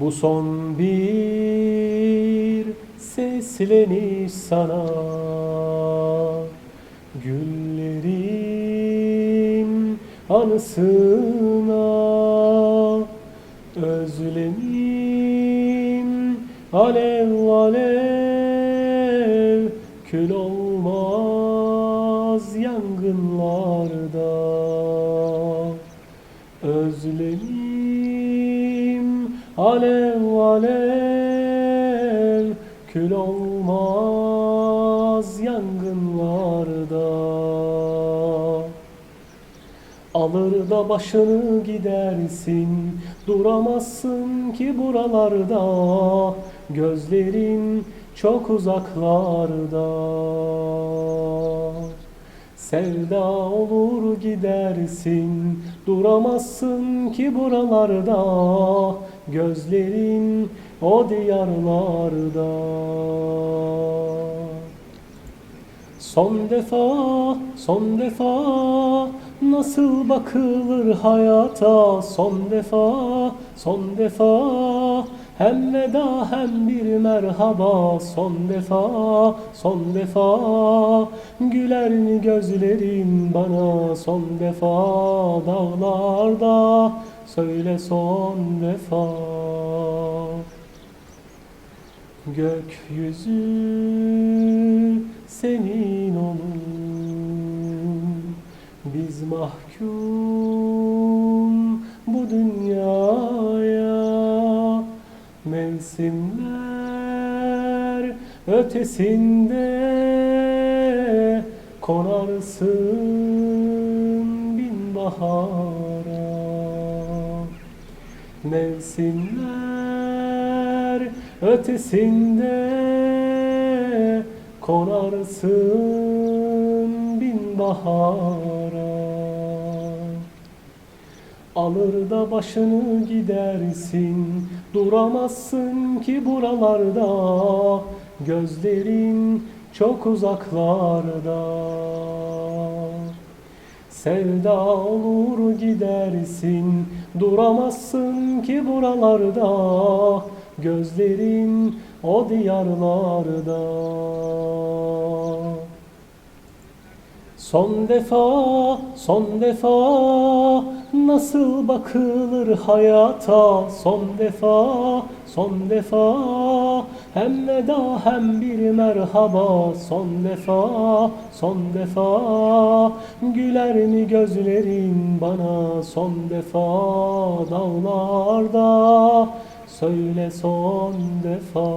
Bu son bir sesleniş sana. Güllerin anısına Özlemim alev alev Kül olmaz yangınlarda. Özlemim alev alev Kül olmaz yangınlarda. Alır da başını gidersin Duramazsın ki buralarda. Gözlerin çok uzaklarda. Sevda olur gidersin Duramazsın ki buralarda Gözlerin o diyarlarda. Son defa, son defa Nasıl bakılır hayata? Son defa, son defa Hem veda hem bir merhaba Son defa, son defa. Güler mi gözlerin bana Son defa dağlarda? Söyle son defa. Gökyüzü senin olur Biz mahkum bu dünyaya Mevsimler ötesinde Konarsın bin bahara Mevsimler ötesinde konarsın bin bahara Alır da başını gidersin. Duramazsın ki buralarda. Gözlerin çok uzaklarda. Sevda olur gidersin. Duramazsın ki buralarda. Gözlerin o diyarlarda Son defa, son defa Nasıl bakılır hayata? Son defa, son defa Hem veda hem bir merhaba. Son defa, son defa Güler mi gözlerin bana? Son defa dağlarda Söyle son defa